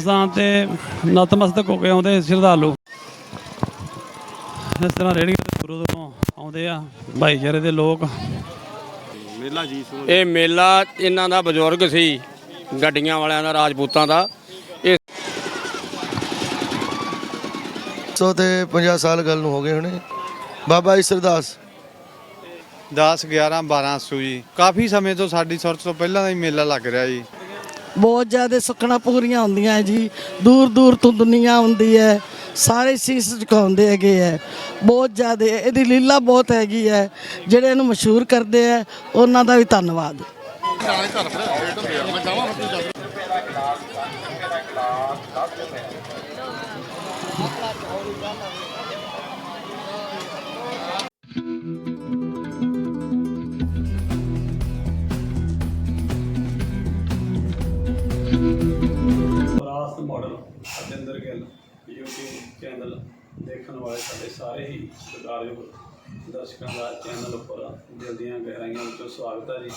ਸਥਾਨ ਤੇ ਨਤਮਸਤਕ ਹੋ ਕੇ ਆਉਂਦੇ ਸ਼ਰਧਾਲੂ। ਇਸ ਤਰ੍ਹਾਂ ਰੇੜੀਆਂ ਤੇ ਦੂਰੋਂ ਦੂਰੋਂ ਆਉਂਦੇ ਆ ਭਾਈਚਾਰੇ ਦੇ ਲੋਕ। ਮੇਲਾ ਜੀ ਸੋ ਇਹ ਮੇਲਾ ਇਹਨਾਂ ਦਾ ਬਜ਼ੁਰਗ ਸੀ ਗੱਡੀਆਂ ਵਾਲਿਆਂ ਦਾ ਰਾਜਪੂਤਾਂ ਦਾ। ਇਹ ਸੋ ਤੇ 50 ਸਾਲ ਗੱਲ ਨੂੰ ਹੋ ਗਏ ਹੁਣੇ। ਬਾਬਾ ਈਸਰਦਾਸ 10 11 12 ਸੂ ਜੀ। ਕਾਫੀ ਸਮੇਂ ਤੋਂ ਸਾਡੀ ਸੁਰਤ ਤੋਂ ਪਹਿਲਾਂ ਦਾ ਹੀ ਮੇਲਾ ਲੱਗ ਰਿਹਾ ਜੀ। ਬਹੁਤ ਜ਼ਿਆਦਾ ਸੁੱਖਣਾ ਪੂਰੀਆਂ ਹੁੰਦੀਆਂ ਹੈ ਜੀ। ਦੂਰ ਦੂਰ ਤੋਂ ਦੁਨੀਆ ਆਉਂਦੀ ਹੈ। ਸਾਰੇ ਸੀਸ ਝੁਕਾਉਂਦੇ ਹੈਗੇ ਹੈ। ਬਹੁਤ ਜ਼ਿਆਦਾ ਇਹਦੀ ਲੀਲਾ ਬਹੁਤ ਹੈਗੀ ਹੈ। ਜਿਹੜੇ ਇਹਨੂੰ ਮਸ਼ਹੂਰ ਕਰਦੇ ਹੈ, ਉਹਨਾਂ ਦਾ ਵੀ ਧੰਨਵਾਦ। ਦੇਖਣ ਵਾਲੇ ਸਾਡੇ ਸਾਰੇ ਹੀ ਸਤਿਕਾਰਯੋਗ ਦਰਸ਼ਕਾਂ ਦਾ ਚੈਨਲ ਉੱਪਰ ਦਿਲ ਦੀਆਂ ਗਹਿਰਾਈਆਂ ਵਿੱਚੋਂ ਸਵਾਗਤ ਹੈ ਜੀ।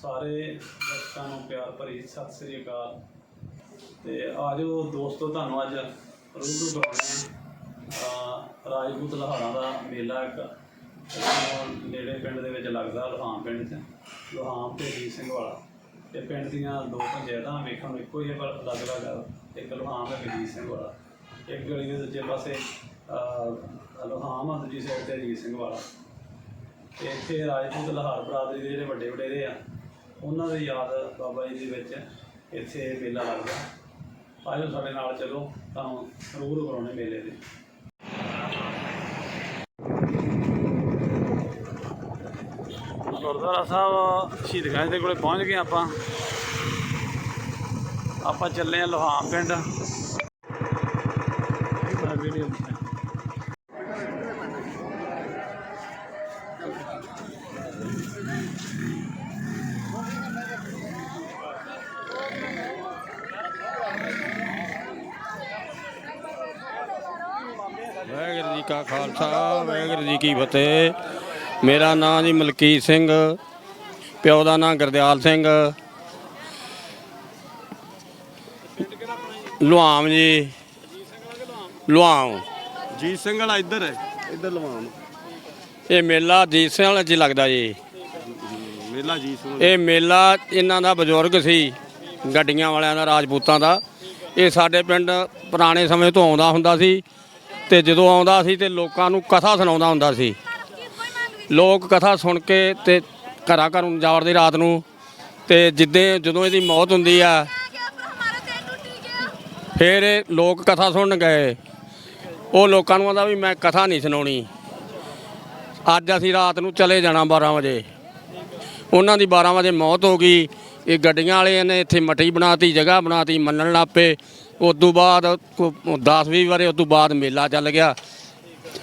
ਸਾਰੇ ਦਰਸ਼ਕਾਂ ਨੂੰ ਪਿਆਰ ਭਰੀ ਸਤਿ ਸ੍ਰੀ ਅਕਾਲ। ਤੇ ਆਜੋ ਦੋਸਤੋ ਤੁਹਾਨੂੰ ਅੱਜ ਰੂਬਰੂ ਕਰਾਉਣੇ ਆ ਰਾਜਪੂਤ ਲਹਾਰਾਂ ਦਾ ਮੇਲਾ ਇੱਕ ਨੇੜੇ ਪਿੰਡ ਦੇ ਵਿੱਚ ਲੱਗਦਾ ਲੋਹਾਮ ਪਿੰਡ 'ਚ। ਲੋਹਾਮ ਤੇ ਜੀ ਸਿੰਘ ਵਾਲਾ। ਤੇ ਪਿੰਡ ਦੀਆਂ ਦੋ ਪੰਚਾਇਤਾਂ ਵੇਖਣ ਨੂੰ ਇੱਕੋ ਹੀ ਆ, ਪਰ ਅਲੱਗ-ਅਲੱਗ ਆ। ਇੱਕ ਲੋਹਾਮ ਹੈ ਜੀਤ ਸਿੰਘ ਵਾਲਾ। ਇੱਕ ਗਲੀ ਦੇ ਦੂਜੇ ਪਾਸੇ ਅਹ, ਲੋਹਾਮ ਆ ਦੂਜੀ ਸਾਈਡ ਤੇ ਅਜੀਤ ਸਿੰਘ ਵਾਲਾ। ਤੇ ਇੱਥੇ ਰਾਜਪੂਤ ਲਹਾਰ ਬਰਾਦਰੀ ਦੇ ਜਿਹੜੇ ਵੱਡੇ ਵਡੇਰੇ ਆ ਉਹਨਾਂ ਦੀ ਯਾਦ ਬਾਬਾ ਜੀ ਦੇ ਵਿੱਚ ਇੱਥੇ ਮੇਲਾ ਲੱਗਦਾ। ਆਜੋ ਸਾਡੇ ਨਾਲ ਚੱਲੋ ਤੁਹਾਨੂੰ ਰੂਬਰੂ ਕਰਾਉਣੇ ਮੇਲੇ ਦੇ। ਗੁਰਦੁਆਰਾ ਸਾਹਿਬ ਸ਼ਹੀਦਗੰਜ ਦੇ ਕੋਲੇ ਪਹੁੰਚ ਗਏ ਆਪਾਂ। ਆਪਾਂ ਚੱਲੇ ਆ ਲੋਹਾਮ ਪਿੰਡ ਵੀਡੀਓ ਵਾਹਿਗੁਰੂ ਜੀ ਕਾ ਖਾਲਸਾ ਵਾਹਿਗੁਰੂ ਜੀ ਕੀ ਫਤਿਹ। ਮੇਰਾ ਨਾਮ ਜੀ ਮਲਕੀਤ ਸਿੰਘ ਪਿਓ ਦਾ ਨਾਮ ਗੁਰਦਿਆਲ ਸਿੰਘ। ਲੁਆਮ ਜੀ। ਲੁਆਮ ਜੀਤ ਸਿੰਘ ਵਾਲਾ ਇੱਧਰ ਹੈ। ਇੱਧਰ ਲਵਾਮ ਇਹ ਮੇਲਾ ਜੀਤ ਸਿੰਘ ਵਾਲੇ ਚ ਲੱਗਦਾ ਜੀ। ਮੇਲਾ ਜੀ ਸੋ ਇਹ ਮੇਲਾ ਇਹਨਾਂ ਦਾ ਬਜ਼ੁਰਗ ਸੀ ਗੱਡੀਆਂ ਵਾਲਿਆਂ ਦਾ ਰਾਜਪੂਤਾਂ ਦਾ। ਇਹ ਸਾਡੇ ਪਿੰਡ ਪੁਰਾਣੇ ਸਮੇਂ ਤੋਂ ਆਉਂਦਾ ਹੁੰਦਾ ਸੀ। ਤੇ ਜਦੋਂ ਆਉਂਦਾ ਸੀ ਤੇ ਲੋਕਾਂ ਨੂੰ ਕਥਾ ਸੁਣਾਉਂਦਾ ਹੁੰਦਾ ਸੀ। ਲੋਕ ਕਥਾ ਸੁਣ ਕੇ ਤੇ ਘਰਾਂ ਘਰ ਨੂੰ ਜਾਵੜਦੇ ਰਾਤ ਨੂੰ ਤੇ ਜਿੱਦੇ ਜਦੋਂ ਇਹਦੀ ਮੌਤ ਹੁੰਦੀ ਆ, ਫਿਰ ਇਹ ਲੋਕ ਕਥਾ ਸੁਣਨ ਗਏ। ਉਹ ਲੋਕਾਂ ਨੂੰ ਆਂਦਾ ਵੀ ਮੈਂ ਕਥਾ ਨਹੀਂ ਸੁਣਾਉਣੀ। ਅੱਜ ਅਸੀਂ ਰਾਤ ਨੂੰ ਚਲੇ ਜਾਣਾ 12 ਵਜੇ। ਉਹਨਾਂ ਦੀ 12 ਵਜੇ ਮੌਤ ਹੋ ਗਈ। ਇਹ ਗੱਡੀਆਂ ਵਾਲੇ ਨੇ ਇੱਥੇ ਮਠੀ ਬਣਾਤੀ, ਜਗ੍ਹਾ ਬਣਾਤੀ, ਮੰਨਣ ਲੱਪੇ ਉਸ ਤੋਂ ਬਾਅਦ 10-20 ਵਾਰੇ ਉਸ ਤੋਂ ਬਾਅਦ ਮੇਲਾ ਚੱਲ ਗਿਆ।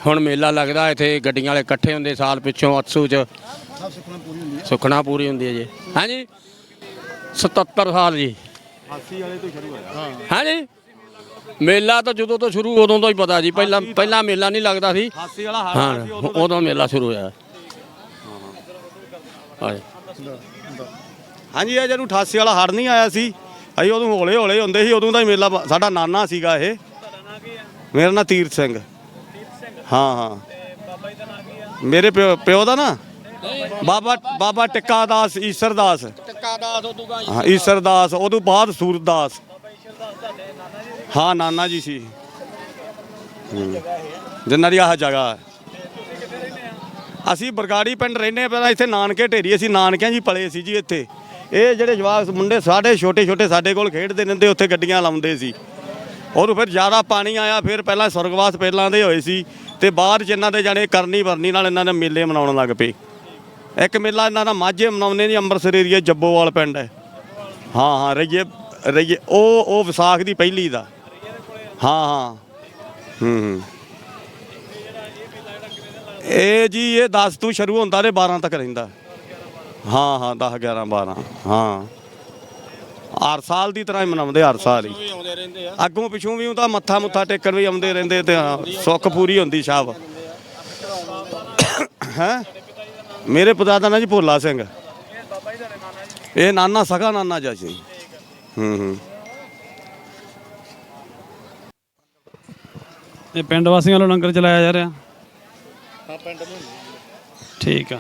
ਹੁਣ ਮੇਲਾ ਲੱਗਦਾ ਇੱਥੇ ਗੱਡੀਆਂ ਵਾਲੇ ਇਕੱਠੇ ਹੁੰਦੇ ਸਾਲ ਪਿੱਛੋਂ ਅਤਸੂ ਚ। ਸੁਖਣਾ ਪੂਰੀ ਹੁੰਦੀ ਹੈ ਜੀ। ਹਾਂਜੀ। 77 ਸਾਲ ਜੀ। 80 ਵਾਲੇ ਤੋਂ ਸ਼ੁਰੂ ਹੋਇਆ। ਹਾਂਜੀ। ਮੇਲਾ ਤਾਂ ਜਦੋਂ ਤੋਂ ਸ਼ੁਰੂ ਉਦੋਂ ਤੋਂ ਹੀ ਪਤਾ ਜੀ। ਪਹਿਲਾਂ ਪਹਿਲਾਂ ਮੇਲਾ ਨਹੀਂ ਲੱਗਦਾ ਸੀ। 80 ਵਾਲਾ ਹਾਂ। ਹਾਲ ਸੀ ਉਦੋਂ। ਮੇਲਾ ਸ਼ੁਰੂ ਹੋਇਆ। ਹਾਂ। ਹਾਂਜੀ। ਇਹ ਜਦੋਂ 88 ਵਾਲਾ ਹੜ ਨਹੀਂ ਆਇਆ ਸੀ। ਅਸੀਂ ਉਦੋਂ ਹੌਲੇ ਹੌਲੇ ਹੁੰਦੇ ਸੀ ਉਦੋਂ ਦਾ ਹੀ ਮੇਲਾ ਬ- ਸਾਡਾ ਨਾਨਾ ਸੀਗਾ ਇਹ। ਮੇਰਾ ਨਾਂ ਤੀਰਥ ਸਿੰਘ। ਹਾਂ ਹਾਂ। ਮੇਰੇ ਪਿਓ ਪਿਓ ਦਾ ਨਾ? ਬਾਬਾ ਬਾਬਾ ਟਿੱਕਾ ਦਾਸ ਈਸਰ ਦਾਸ। ਟੱਕਾ ਦਾ ਉਦੋਂ ਗਾਂ ਹਾਂ। ਈਸਰ ਦਾਸ ਉਦੋਂ ਬਾਅਦ ਸੂਰਦਾਸ ਹਾਂ ਨਾਨਾ ਜੀ ਸੀ। ਹੂੰ। ਜਿਨ੍ਹਾਂ ਦੀ ਆਹ ਜਗ੍ਹਾ ਹੈ। ਅਸੀਂ ਬਰਗਾੜੀ ਪਿੰਡ ਰਹਿੰਦੇ ਹਾਂ, ਪਹਿਲਾਂ ਇੱਥੇ ਨਾਨਕੇ ਢੇਰੀ ਅਸੀਂ ਨਾਨਕਿਆਂ ਜੀ ਪਲੇ ਸੀ ਜੀ ਇੱਥੇ। ਇਹ ਜਿਹੜੇ ਜਵਾਕ ਮੁੰਡੇ ਸਾਡੇ ਛੋਟੇ ਛੋਟੇ ਸਾਡੇ ਕੋਲ ਖੇਡਦੇ ਰਹਿੰਦੇ ਉੱਥੇ ਗੱਡੀਆਂ ਲਾਉਂਦੇ ਸੀ। ਔਰ ਫਿਰ ਜ਼ਿਆਦਾ ਪਾਣੀ ਆਇਆ, ਫਿਰ ਪਹਿਲਾਂ ਸੁਰਗਵਾਸ ਪਹਿਲਾਂ ਦੇ ਹੋਏ ਸੀ ਤੇ ਬਾਅਦ ਚ ਇਹਨਾਂ ਦੇ ਜਾਣੇ ਕਰਨੀ ਵਰਨੀ ਨਾਲ ਇਹਨਾਂ ਨੇ ਮੇਲੇ ਮਨਾਉਣ ਲੱਗ ਪਏ। ਇੱਕ ਮੇਲਾ ਇਹਨਾਂ ਦਾ ਮਾਝੇ ਮਨਾਉਂਦੇ ਨੇ, ਅੰਮ੍ਰਿਤਸਰ ਏਰੀਆ ਜੱਬੋਵਾਲ ਪਿੰਡ ਹੈ। ਹਾਂ ਹਾਂ, ਰਈਏ ਰਈਏ, ਉਹ ਉਹ ਵਿਸਾਖ ਦੀ ਪਹਿਲੀ ਦਾ। ਹਾਂ ਹਾਂ। ਹੂੰ ਇਹ ਜੀ, ਇਹ 10 ਤੋਂ ਸ਼ੁਰੂ ਹੁੰਦਾ ਤੇ 12 ਤੱਕ ਰਹਿੰਦਾ। ਹਾਂ ਹਾਂ 10 11 12 ਹਾਂ। ਹਰ ਸਾਲ ਦੀ ਤਰ੍ਹਾਂ ਹੀ ਮਨਾਉਂਦੇ ਹਰ ਸਾਲ ਹੀ। ਅੱਗੋਂ ਪਿਛੋਂ ਵੀ ਉਹ ਤਾਂ ਮੱਥਾ ਮੁੱਥਾ ਟੇਕਣ ਵੀ ਆਉਂਦੇ ਰਹਿੰਦੇ ਤੇ ਸੁੱਖ ਪੂਰੀ ਹੁੰਦੀ ਸ਼ਾਬ ਹੈ? ਮੇਰੇ ਪਿਤਾ ਦਾ ਨਾ ਜੀ ਭੋਲਾ ਸਿੰਘ। ਇਹ ਨਾਨਾ ਸਗਾ ਨਾਨਾ ਜੀ ਸੀ। ਹੂੰ ਹੂੰ। ਇਹ ਪਿੰਡ ਵਾਸੀਆਂ ਨੂੰ ਲੰਗਰ ਚਲਾਇਆ ਜਾ ਰਿਹਾ। ਹਾਂ ਪਿੰਡ ਨੂੰ। ਠੀਕ ਆ।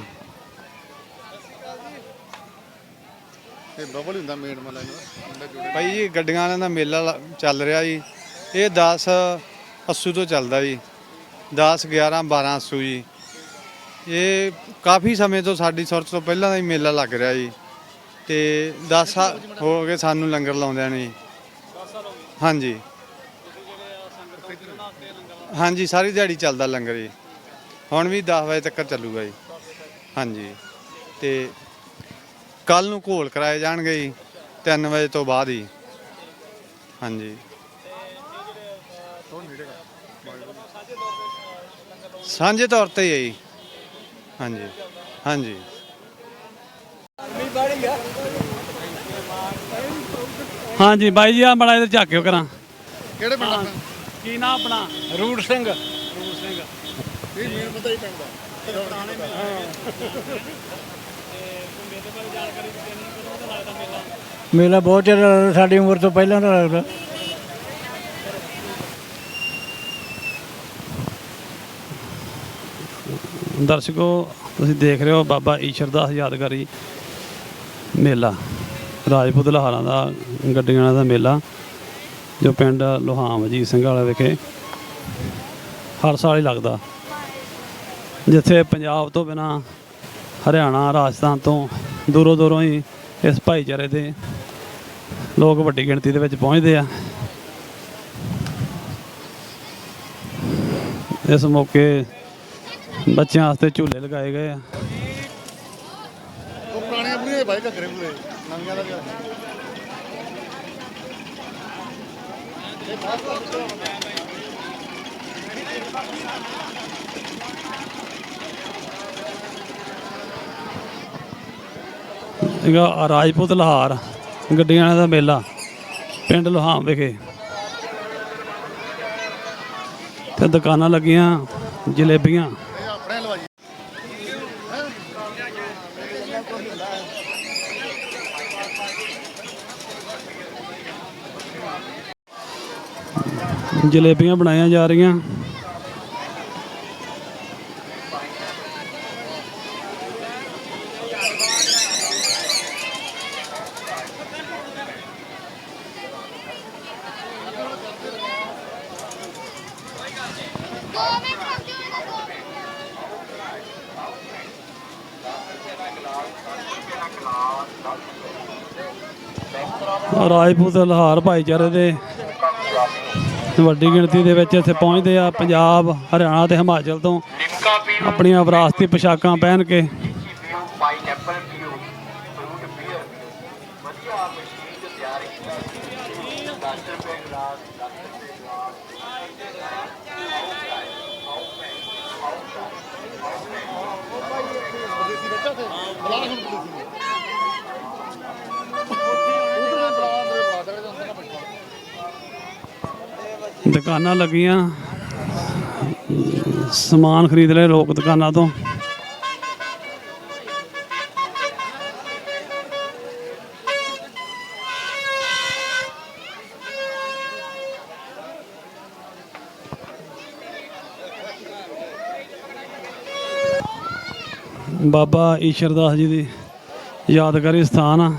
ਇਹ ਬਬਲ ਹੁੰਦਾ ਮੇਨ ਮਲਾ ਇਹਨੂੰ। ਭਾਈ ਜੀ, ਗੱਡੀਆਂ ਵਾਲਿਆਂ ਦਾ ਮੇਲਾ ਲ- ਚੱਲ ਰਿਹਾ ਜੀ। ਇਹ 10 ਅੱਸੂ ਤੋਂ ਚੱਲਦਾ ਜੀ। 10 11 12 ਅੱਸੂ ਜੀ। ਇਹ ਕਾਫੀ ਸਮੇਂ ਤੋਂ ਸਾਡੀ ਸੁਰਤ ਤੋਂ ਪਹਿਲਾਂ ਦਾ ਹੀ ਮੇਲਾ ਲੱਗ ਰਿਹਾ ਜੀ। ਤੇ 10 ਸਾਲ ਹੋ ਗਏ ਸਾਨੂੰ ਲੰਗਰ ਲਾਉਂਦਿਆਂ ਨੇ ਜੀ। ਹਾਂਜੀ। ਹਾਂਜੀ, ਸਾਰੀ ਦਿਹਾੜੀ ਚੱਲਦਾ ਲੰਗਰ ਜੀ। ਹੁਣ ਵੀ 10 ਵਜੇ ਤੱਕ ਚੱਲੂਗਾ ਜੀ। ਹਾਂਜੀ। ਤੇ ਕੱਲ ਨੂੰ ਘੋਲ ਕਰਾਏ ਜਾਣਗੇ ਜੀ 3 ਵਜੇ ਤੋਂ ਬਾਅਦ ਹੀ। ਹਾਂਜੀ। ਸਾਂਝੇ ਤੌਰ ਤੇ ਹੀ ਹੈ ਜੀ। ਹਾਂਜੀ ਹਾਂਜੀ। ਹਾਂਜੀ ਬਾਈ ਜੀ ਆ ਬੜਾ ਇਧਰ ਝਾਕਿਓ ਕਰਾਂ। ਕਿਹੜੇ ਪਿੰਡ ਆਪਣਾ ਕੀ ਨਾਮ ਆਪਣਾ? ਰੂਟ ਸਿੰਘ। ਇਹ ਮੇਨ ਪਤਾ ਹੀ ਪਿੰਡ ਦਾ। ਮੇਲਾ ਬਹੁਤ ਚਿਰ ਸਾਡੀ ਉਮਰ ਤੋਂ ਪਹਿਲਾਂ ਦਾ ਲੱਗਦਾ। ਦਰਸ਼ਕੋ, ਤੁਸੀਂ ਦੇਖ ਰਹੇ ਹੋ ਬਾਬਾ ਈਸ਼ਰ ਦਾਸ ਯਾਦਗਾਰੀ ਮੇਲਾ, ਰਾਜਪੂਤ ਲਹਾਰਾਂ ਦਾ, ਗੱਡੀਆਂ ਦਾ ਮੇਲਾ, ਜੋ ਪਿੰਡ ਲੋਹਾਮ ਅਜੀਤ ਸਿੰਘ ਵਾਲਾ ਵਿਖੇ ਹਰ ਸਾਲ ਹੀ ਲੱਗਦਾ। ਜਿੱਥੇ ਪੰਜਾਬ ਤੋਂ ਬਿਨਾ ਹਰਿਆਣਾ, ਰਾਜਸਥਾਨ ਤੋਂ ਦੂਰੋਂ ਦੂਰੋਂ ਹੀ ਇਸ ਭਾਈਚਾਰੇ ਦੇ ਲੋਕ ਵੱਡੀ ਗਿਣਤੀ ਦੇ ਵਿੱਚ ਪਹੁੰਚਦੇ ਆ। ਇਸ ਮੌਕੇ ਬੱਚਿਆਂ ਵਾਸਤੇ ਝੂਲੇ ਲਗਾਏ ਗਏ ਆ। ਉਹ ਪੁਰਾਣੀਆਂ ਬੁੜੀਆਂ ਦੇ ਬਾਈ, ਘੱਗਰੇ ਪੂਰੇ। ਨਵੀਆਂ ਦਾ ਵੀ ਆ। ਹੈਗਾ ਰਾਜਪੂਤ ਲਹਾਰ, ਗੱਡੀਆਂ ਦਾ ਮੇਲਾ, ਪਿੰਡ ਲੋਹਾਮ ਵਿਖੇ। ਤੇ ਦੁਕਾਨਾਂ ਲੱਗੀਆਂ ਜਲੇਬੀਆਂ। ਜਲੇਬੀਆਂ ਬਣਾਈਆਂ ਜਾ ਰਹੀਆਂ। ਰਾਜਪੂਤ ਲਹਾਰ ਭਾਈਚਾਰੇ ਦੇ ਵੱਡੀ ਗਿਣਤੀ ਦੇ ਵਿੱਚ ਇੱਥੇ ਪਹੁੰਚਦੇ ਆ ਪੰਜਾਬ ਹਰਿਆਣਾ ਤੇ ਹਿਮਾਚਲ ਤੋਂ। ਆਪਣੀਆਂ ਵਿਰਾਸਤੀ ਪੋਸ਼ਾਕਾਂ ਪਹਿਨ ਕੇ ਪਾਈਨਐਪਲ ਪੀਓ ਫਰੂਟ ਬੀਅਰ ਪੀਓ ਵਧੀਆ ਮਸ਼ੀਨ ਤਿਆਰ ਕੀਤੀ 10 ਰੁਪਏ ਗਲਾਸ 10 ਰੁਪਏ ਗਲਾਸ ਵਿਦੇਸੀ ਬੱਚਾ ਤੇ ਬੁਲਾ ਲੈ ਹੁਣ ਵਿਦੇਸੀ ਨੂੰ ਉਧਰ ਦੇ ਬੁਲਾ ਮੇਰੇ ਬਰਾਦਰ ਦੇ ਅੰਦਰ ਨਾ ਬੈਠਾ ਦੁਕਾਨਾਂ ਲੱਗੀਆਂ। ਸਮਾਨ ਖਰੀਦ ਲਏ ਲੋਕ ਦੁਕਾਨਾਂ ਤੋਂ। ਬਾਬਾ ਈਸ਼ਰ ਜੀ ਦੀ ਯਾਦਗਾਰੀ ਸਥਾਨ ਆ।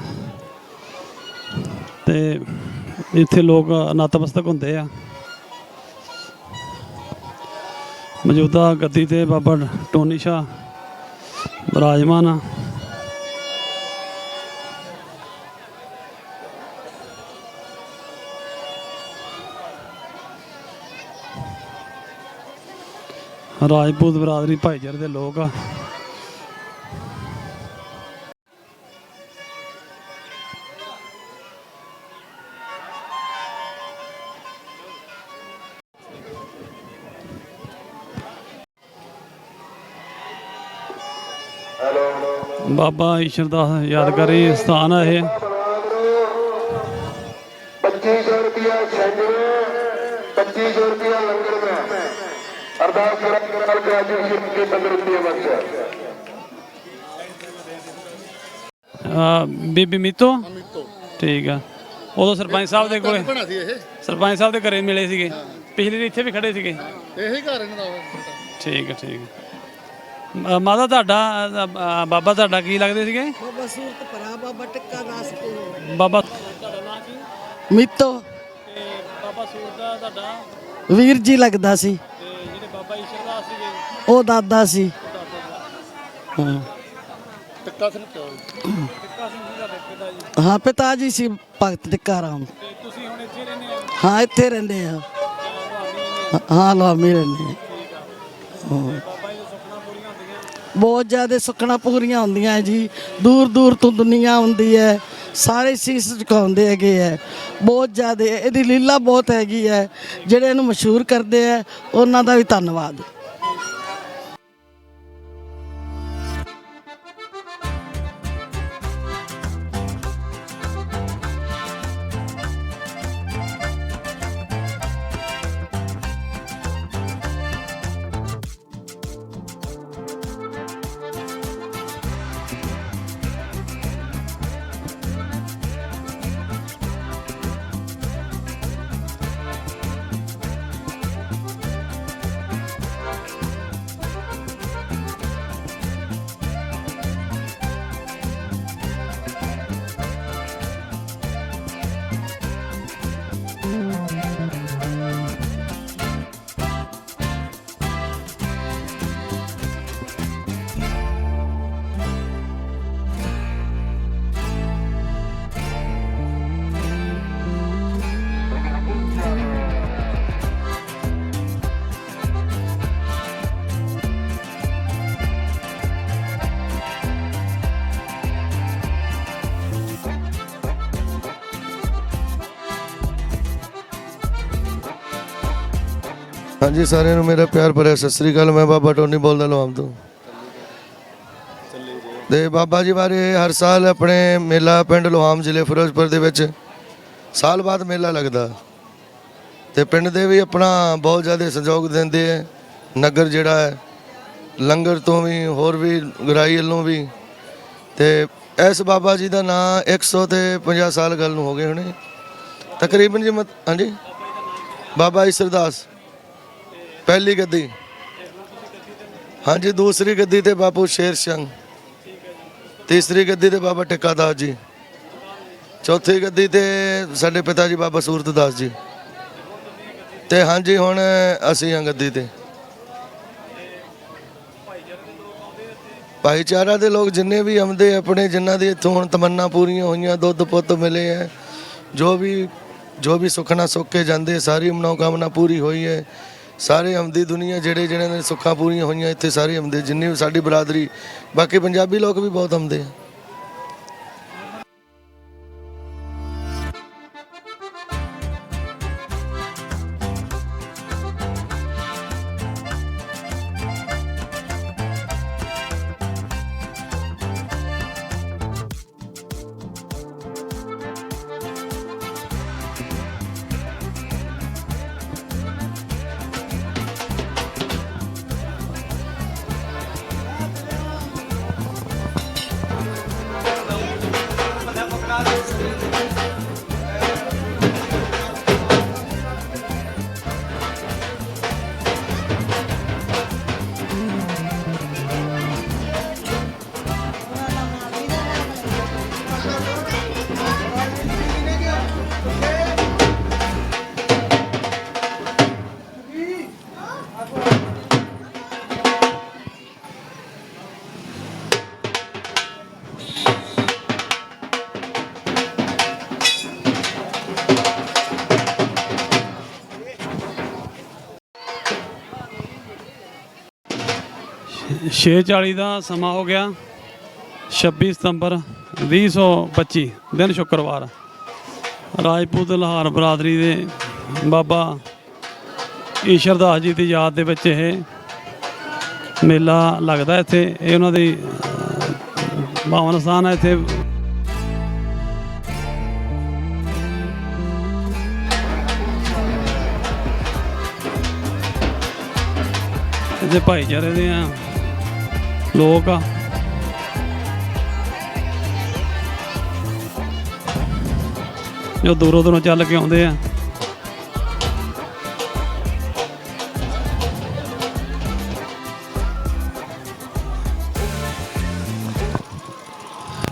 ਤੇ ਇੱਥੇ ਲੋਕ ਨਤਮਸਤਕ ਹੁੰਦੇ ਆ। ਮੌਜੂਦਾ ਗੱਦੀ ਤੇ ਬਾਬਾ ਟੋਨੀ ਸ਼ਾਹ ਵਿਰਾਜਮਾਨ ਆ। ਰਾਜਪੂਤ ਬਰਾਦਰੀ ਭਾਈਚਾਰੇ ਦੇ ਲੋਕ ਆ। ਬਾਬਾ ਈਸ਼ਰ ਦਾ ਯਾਦਗਾਰੀ ਸਥਾਨ ਹੈ ਇਹ। 2500 ਰੁਪਿਆ ਛੰਜਰੇ 2500 ਰੁਪਿਆ ਲੰਗਰ ਠੀਕ ਆ। ਉਦੋਂ ਸਰਪੰਚ ਸਾਹਿਬ ਦੇ ਕੋਲੇ ਸਰਪੰਚ ਸਾਹਿਬ ਦੇ ਘਰੇ ਮਿਲੇ ਸੀਗੇ। ਪਿਛਲੇ ਇੱਥੇ ਵੀ ਖੜੇ ਸੀਗੇ। ਇਹੀ ਘਰ ਠੀਕ ਹੈ ਠੀਕ ਹੈ ਮਾਤਾ ਤੁਹਾਡਾ ਅ, ਅ, ਬਾਬਾ ਤੁਹਾਡਾ ਕੀ ਲੱਗਦੇ ਸੀਗੇ? ਬਾਬਾ ਸੂਰਤ ਪਰਾ ਬਾਬਾ ਟਿੱਕਾ ਦਾਸ ਕੋਲ ਬਾਬਾ ਤੁਹਾਡਾ ਨਾਂ ਕੀ? ਮਿੱਤੋ। ਤੇ ਬਾਬਾ ਸੂਰ ਦਾ ਤੁਹਾਡਾ? ਵੀਰ ਜੀ ਲੱਗਦਾ ਸੀ। ਤੇ ਜਿਹੜੇ ਬਾਬਾ ਈਸ਼ਰ ਦਾਸ ਸੀਗੇ? ਉਹ ਦਾਦਾ ਸੀ। ਹਾਂ। ਟਿੱਕਾ ਸਿੰਘ ਕਿਉਂ ਟਿੱਕਾ ਸਿੰਘ ਜੀ ਦਾ ਪਿਤਾ ਜੀ। ਹਾਂ ਪਿਤਾ ਜੀ ਸੀ ਭਗਤ ਟਿੱਕਾ ਰਾਮ। ਤੇ ਤੁਸੀਂ ਹੁਣ ਇੱਥੇ ਰਹਿੰਦੇ ਹੋ? ਹਾਂ ਇੱਥੇ ਰਹਿੰਦੇ ਆ। ਹਾਂ ਲਾਮੀ ਰਹਿੰਦੇ ਆ। ਹਾਂ। ਬਾਬਾ ਜੀ ਦੇ ਸੁਪਨਾ ਪੂਰੀਆਂ ਹੁੰਦੀਆਂ ਬਹੁਤ ਜ਼ਿਆਦਾ ਸੁੱਖਣਾ ਪੂਰੀਆਂ ਹੁੰਦੀਆਂ ਹੈ ਜੀ। ਦੂਰ ਦੂਰ ਤੋਂ ਦੁਨੀਆ ਆਉਂਦੀ ਹੈ। ਸਾਰੇ ਸੀਸ ਝੁਕਾਉਂਦੇ ਹੈਗੇ ਹੈ। ਬਹੁਤ ਜ਼ਿਆਦਾ, ਇਹਦੀ ਲੀਲਾ ਬਹੁਤ ਹੈਗੀ ਹੈ। ਜਿਹੜੇ ਇਹਨੂੰ ਮਸ਼ਹੂਰ ਕਰਦੇ ਹੈ, ਉਹਨਾਂ ਦਾ ਵੀ ਧੰਨਵਾਦ। ਹਾਂਜੀ, ਸਾਰਿਆਂ ਨੂੰ ਮੇਰਾ ਪਿਆਰ ਭਰਿਆ, ਸਤਿ ਸ੍ਰੀ ਅਕਾਲ। ਮੈਂ ਬਾਬਾ ਟੋਨੀ ਬੋਲਦਾ ਲੋਹਾਮ ਤੋਂ। ਤੇ ਬਾਬਾ ਜੀ ਬਾਰੇ ਹਰ ਸਾਲ ਆਪਣੇ ਮੇਲਾ ਪਿੰਡ ਲੋਹਾਮ ਜ਼ਿਲ੍ਹੇ ਫਿਰੋਜ਼ਪੁਰ ਦੇ ਵਿੱਚ ਸਾਲ ਬਾਅਦ ਮੇਲਾ ਲੱਗਦਾ। ਤੇ ਪਿੰਡ ਦੇ ਵੀ ਆਪਣਾ ਬਹੁਤ ਜ਼ਿਆਦਾ ਸਹਿਯੋਗ ਦਿੰਦੇ ਹੈ ਨਗਰ ਜਿਹੜਾ ਹੈ, ਲੰਗਰ ਤੋਂ ਵੀ, ਹੋਰ ਵੀ, ਗਰਾਈ ਵੱਲੋਂ ਵੀ। ਤੇ ਇਸ ਬਾਬਾ ਜੀ ਦਾ ਨਾਂ 100 ਤੇ 50 ਸਾਲ ਗੱਲ ਨੂੰ ਹੋ ਗਏ ਹੋਣੇ। ਤਕਰੀਬਨ ਜੀ ਮਤ ਹਾਂਜੀ? ਬਾਬਾ ਈਸ਼ਰਦਾਸ ਪਹਿਲੀ ਗੱਦੀ। ਹਾਂਜੀ, ਦੂਸਰੀ ਗੱਦੀ ਤੇ ਬਾਪੂ ਸ਼ੇਰ ਸਿੰਘ। ਤੀਸਰੀ ਗੱਦੀ ਤੇ ਬਾਬਾ ਟਿੱਕਾ ਦਾਸ ਜੀ। ਚੌਥੀ ਗੱਦੀ ਤੇ ਸਾਡੇ ਪਿਤਾ ਜੀ ਬਾਬਾ ਸੂਰਤ ਦਾਸ ਜੀ। ਤੇ ਹਾਂਜੀ, ਹੁਣ ਅਸੀਂ ਹਾਂ ਗੱਦੀ ਤੇ। ਭਾਈਚਾਰਾ ਦੇ ਲੋਕ ਜਿੰਨੇ ਵੀ ਆਉਂਦੇ ਆਪਣੇ ਜਿਨ੍ਹਾਂ ਦੀ ਇੱਥੋਂ ਹੁਣ ਤਮੰਨਾ ਪੂਰੀਆਂ ਹੋਈਆਂ, ਦੁੱਧ ਪੁੱਤ ਮਿਲੇ ਹੈ ਜੋ ਵੀ ਜੋ ਵੀ ਸੁਖਣਾ ਸੁੱਖ ਕੇ ਜਾਂਦੇ ਸਾਰੀ ਮਨੋਕਾਮਨਾ ਪੂਰੀ ਹੋਈ ਹੈ। ਸਾਰੇ ਆਉਂਦੀ ਦੁਨੀਆ ਜਿਹੜੇ ਜਿਹੜੇ ਨੇ ਸੁੱਖਾਂ ਪੂਰੀਆਂ ਹੋਈਆਂ ਇੱਥੇ ਸਾਰੇ ਆਉਂਦੇ, ਜਿੰਨੀ ਵੀ ਸਾਡੀ ਬਰਾਦਰੀ, ਬਾਕੀ ਪੰਜਾਬੀ ਲੋਕ ਵੀ ਬਹੁਤ ਆਉਂਦੇ ਆ। ਛੇ 40 ਦਾ ਸਮਾਂ ਹੋ ਗਿਆ। 26 ਸਤੰਬਰ 2025 ਦਿਨ ਸ਼ੁੱਕਰਵਾਰ। ਰਾਜਪੂਤ ਲਾਹੌਰ ਬਰਾਦਰੀ ਦੇ ਬਾਬਾ ਈਸ਼ਰਦਾਸ ਜੀ ਦੀ ਯਾਦ ਦੇ ਵਿੱਚ ਇਹ ਮੇਲਾ ਲੱਗਦਾ ਇੱਥੇ। ਇਹ ਉਹਨਾਂ ਦੀ ਅਹ, ਭਾਵਨ ਸਥਾਨ ਹੈ ਇੱਥੇ। ਇਹਦੇ ਭਾਈਚਾਰੇ ਦੇ ਆ। ਲੋਕ ਆ। ਜੋ ਦੂਰੋਂ ਦੂਰੋਂ ਚੱਲ ਕੇ ਆਉਂਦੇ ਆ।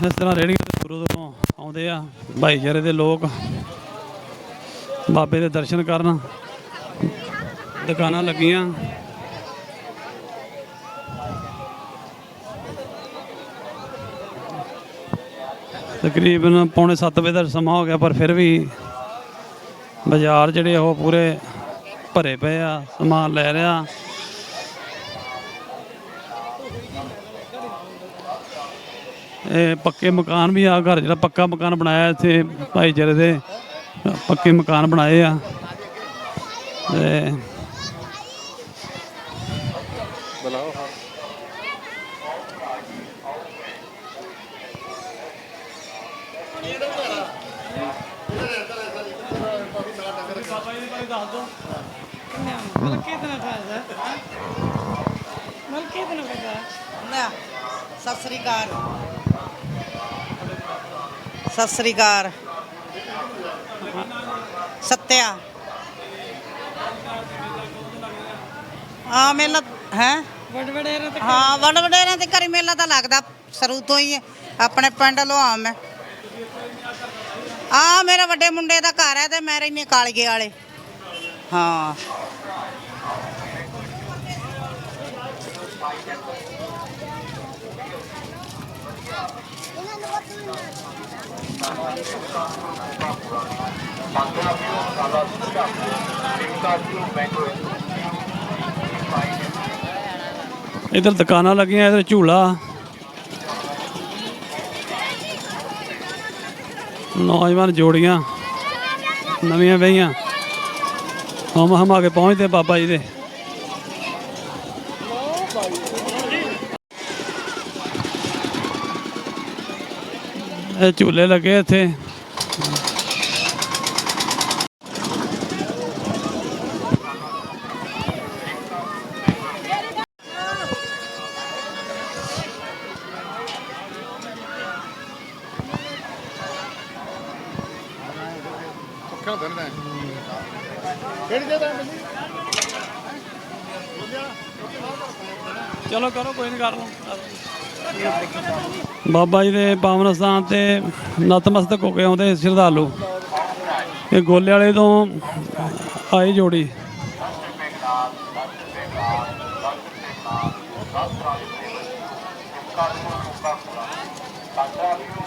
ਇਸ ਤਰ੍ਹਾਂ ਰੇੜੀਆਂ ਤੇ ਦੂਰੋਂ ਦੂਰੋਂ ਆਉਂਦੇ ਆ, ਭਾਈਚਾਰੇ ਦੇ ਲੋਕ, ਬਾਬੇ ਦੇ ਦਰਸ਼ਨ ਕਰਨ। ਦੁਕਾਨਾਂ ਲੱਗੀਆਂ। ਤਕਰੀਬਨ ਪੌਣੇ 7 ਵਜੇ ਦਾ ਸਮਾਂ ਹੋ ਗਿਆ, ਪਰ ਫਿਰ ਵੀ ਬਾਜ਼ਾਰ ਜਿਹੜੇ ਆ ਉਹ ਪੂਰੇ ਭਰੇ ਪਏ ਆ, ਸਮਾਨ ਲੈ ਰਿਹਾ ਇਹ ਪੱਕੇ ਮਕਾਨ ਵੀ ਆ, ਘਰ ਜਿਹੜਾ ਪੱਕਾ ਮਕਾਨ ਬਣਾਇਆ ਇੱਥੇ ਭਾਈਚਾਰੇ ਦੇ, ਪੱਕੇ ਮਕਾਨ ਬਣਾਏ ਆ। ਤੇ ਲੈ ਸਤਿ ਸ੍ਰੀ ਅਕਾਲ ਸਤਿ ਸ੍ਰੀ ਅਕਾਲ ਸੱਤਿਆ। ਆ ਮੇਲਾ ਹੈ? ਹਾਂ ਵਡ ਵਡੇਰਿਆਂ ਤੇ ਘਰੀ ਮੇਲਾ ਤਾਂ ਲੱਗਦਾ ਸ਼ੁਰੂ ਤੋਂ ਹੀ। ਆਪਣੇ ਪਿੰਡ ਲੋਹਾਮ ਹੈ ਆ ਮੇਰੇ ਵੱਡੇ ਮੁੰਡੇ ਦਾ ਘਰ ਹੈ ਤੇ ਮੈਂ ਰਹਿੰਦੀ ਕਾਲਗੇ ਵਾਲੇ। ਹਾਂ। ਇਧਰ ਦੁਕਾਨਾਂ ਲੱਗੀਆਂ, ਇਧਰ ਝੂਲਾ। ਨੌਜਵਾਨ ਜੋੜੀਆਂ ਨਵੀਆਂ ਵਹੀਆਂ ਹਮ ਹਮ ਆ ਕੇ ਪਹੁੰਚਦੇ ਬਾਬਾ ਜੀ ਦੇ। ਇਹ ਝੂਲੇ ਲੱਗੇ ਇੱਥੇ। ਚਲੋ ਕਰੋ ਕੋਈ ਨਹੀਂ ਕਰ ਲਓ। ਬਾਬਾ ਜੀ ਦੇ ਪਾਵਨ ਸਥਾਨ ਤੇ ਨਤਮਸਤਕ ਹੋ ਕੇ ਆਉਂਦੇ ਸ਼ਰਧਾਲੂ। ਇਹ ਗੋਲੇ ਵਾਲੇ ਤੋਂ ਆਈ ਜੋੜੀ।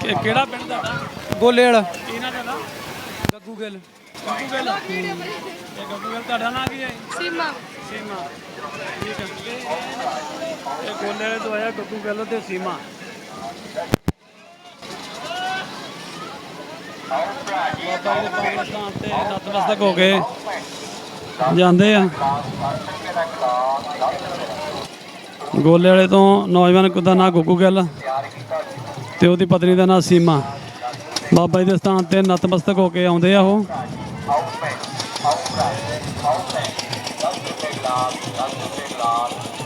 ਕਿ ਕਿਹੜਾ ਪਿੰਡ ਤੁਹਾਡਾ ਗੋਲੇ ਵਾਲਾ। ਕੀ ਨਾਂ? ਤੁਹਾਡਾ ਗੱਗੂ ਗਿੱਲ। ਗੱਗੂ ਗਿੱਲ। ਇਹ ਗੱਗੂ ਗਿੱਲ ਤੁਹਾਡਾ ਨਾਂ ਕੀ ਹੈ ਸੀਮਾ। ਸੀਮਾ। ਠੀਕ ਹੈ ਇਹ ਗੋਲੇ ਵਾਲੇ ਤੋਂ ਆਇਆ ਗੱਗੂ ਗਿੱਲ ਤੇ ਸੀਮਾ। ਬਾਬਾ ਜੀ ਦੇ ਪਾਵਨ ਸਥਾਨ ਤੇ ਨਤਮਸਤਕ ਹੋ ਕੇ ਜਾਂਦੇ ਆ। ਗੋਲੇ ਵਾਲੇ ਤੋਂ ਨੌਜਵਾਨ ਦਾ ਨਾਂ ਗੁੱਗੂ ਗਿੱਲ ਤੇ ਉਹਦੀ ਪਤਨੀ ਦਾ ਨਾਂ ਸੀਮਾ। ਬਾਬਾ ਜੀ ਦੇ ਸਥਾਨ ਤੇ ਨਤਮਸਤਕ ਹੋ ਕੇ ਆਉਂਦੇ ਆ ਉਹ।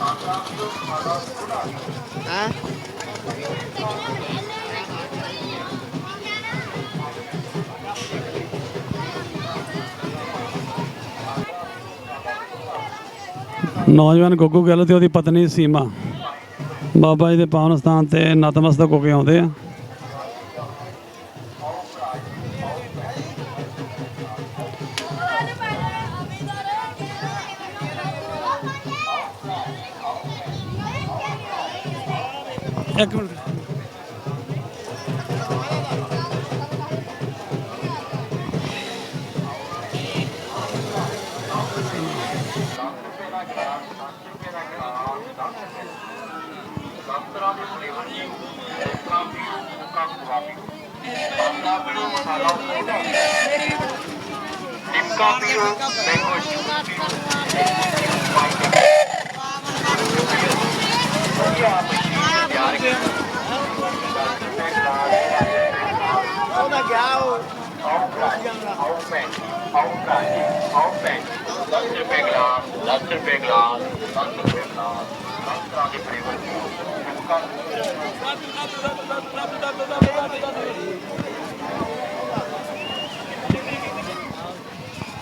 ਚੱਲ ਨੌਜਵਾਨ ਗੁੱਗੂ ਗਿੱਲ ਤੇ ਉਹਦੀ ਪਤਨੀ ਸੀਮਾ। ਬਾਬਾ ਜੀ ਦੇ ਪਾਵਨ ਸਥਾਨ ਤੇ ਨਤਮਸਤਕ ਹੋ ਕੇ ਆਉਂਦੇ ਆ। ਨਿੱਕਾ ਪੀਓ ਮੈਂਗੋ ਸ਼ੂਟ ਪੀਓ ਕੀ ਆਪ ਜੀ ਪਿਆਰ ਕੇ ਉਹਦਾ ਗਿਆ ਉਹ ਆਉਂ ਕਰਾਂ ਆਉਂ ਮੈਂ ਆਉਂ ਕਰਾਂ ਆਉਂ ਮੈਂ 10 ਰੁਪਏ ਗਲਾਸ 10 ਰੁਪਏ ਗਲਾਸ 10 ਰੁਪਏ ਗਲਾਸ 10 ਤਰ੍ਹਾਂ ਦੇ ਫਲੇਵਰ ਲਿਮਕਾ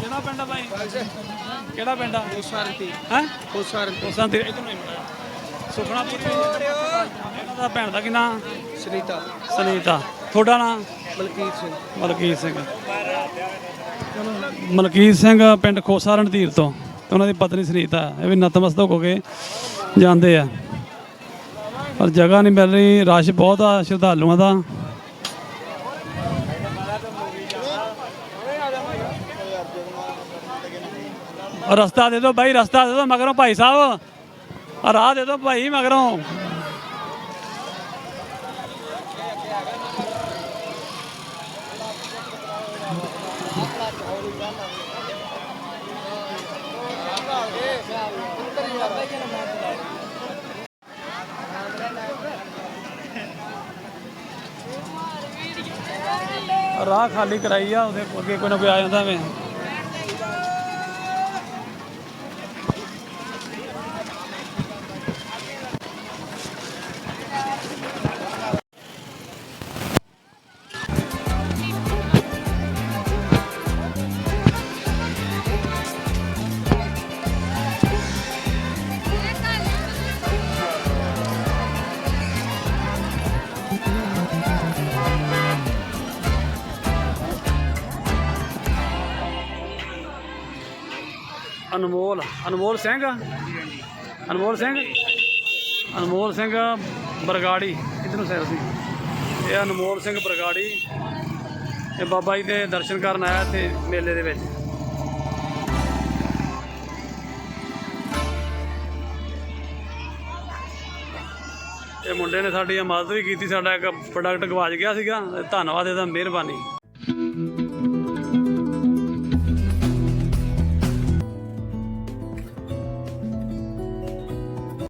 ਕਿਹੜਾ ਪਿੰਡ ਆ ਭਾਈ? ਕਿਹੜਾ ਪਿੰਡ ਆ? ਕੋਸਾਰਤੀ ਹੈ? ਕੋਸਾਰਤੀ ਇਧਰ ਨਹੀਂ ਮਿਲਿਆ ਸੁਖਣਾ ਪੁੱਤ ਦਾ ਭੈਣ ਦਾ ਕੀ ਨਾਂ? ਸੁਨੀਤਾ। ਸੁਨੀਤਾ। ਤੁਹਾਡਾ ਨਾਂ? ਮਲਕੀਤ ਸਿੰਘ। ਮਲਕੀਤ ਸਿੰਘ। ਮਲਕੀਤ ਸਿੰਘ ਪਿੰਡ ਖੋਸਾ ਰਣਧੀਰ ਤੋਂ ਤੇ ਉਹਨਾਂ ਦੀ ਪਤਨੀ ਸੁਨੀਤਾ, ਇਹ ਵੀ ਨਤਮਸਤਕ ਹੋ ਕੇ ਜਾਂਦੇ ਆ। ਪਰ ਜਗ੍ਹਾ ਨਹੀਂ ਮਿਲ ਰਹੀ, ਰਸ਼ ਬਹੁਤ ਆ, ਸ਼ਰਧਾਲੂਆਂ ਦਾ। ਰਸਤਾ ਦੇ ਦਿਓ ਭਾਈ ਰਸਤਾ ਦੇ ਦਿਓ ਮਗਰੋਂ ਭਾਈ ਸਾਹਿਬ। ਰਾਹ ਦੇ ਦਿਓ ਭਾਈ ਮਗਰੋਂ। ਰਾਹ ਖਾਲੀ ਕਰਾਈ ਆ ਉਹਦੇ ਅੱਗੇ ਕੋਈ ਨਾ ਕੋਈ ਆ ਜਾਂਦਾ ਮੈਂ ਅਨਮੋਲ ਅਨਮੋਲ ਸਿੰਘ? ਅਨਮੋਲ ਸਿੰਘ? ਅਨਮੋਲ ਸਿੰਘ ਬਰਗਾੜੀ ਇਧਰ ਨੂੰ ਸੈਰ ਸੀ? ਇਹ ਅਨਮੋਲ ਸਿੰਘ ਬਰਗਾੜੀ ਇਹ ਬਾਬਾ ਜੀ ਦੇ ਦਰਸ਼ਨ ਕਰਨ ਆਇਆ ਇੱਥੇ ਮੇਲੇ ਦੇ ਵਿੱਚ। ਇਹ ਮੁੰਡੇ ਨੇ ਸਾਡੀ ਮਦਦ ਵੀ ਕੀਤੀ, ਸਾਡਾ ਇੱਕ ਪ੍ਰੋਡਕਟ ਗਵਾਚ ਗਿਆ ਸੀਗਾ ਧੰਨਵਾਦ ਇਹਦਾ, ਮਿਹਰਬਾਨੀ।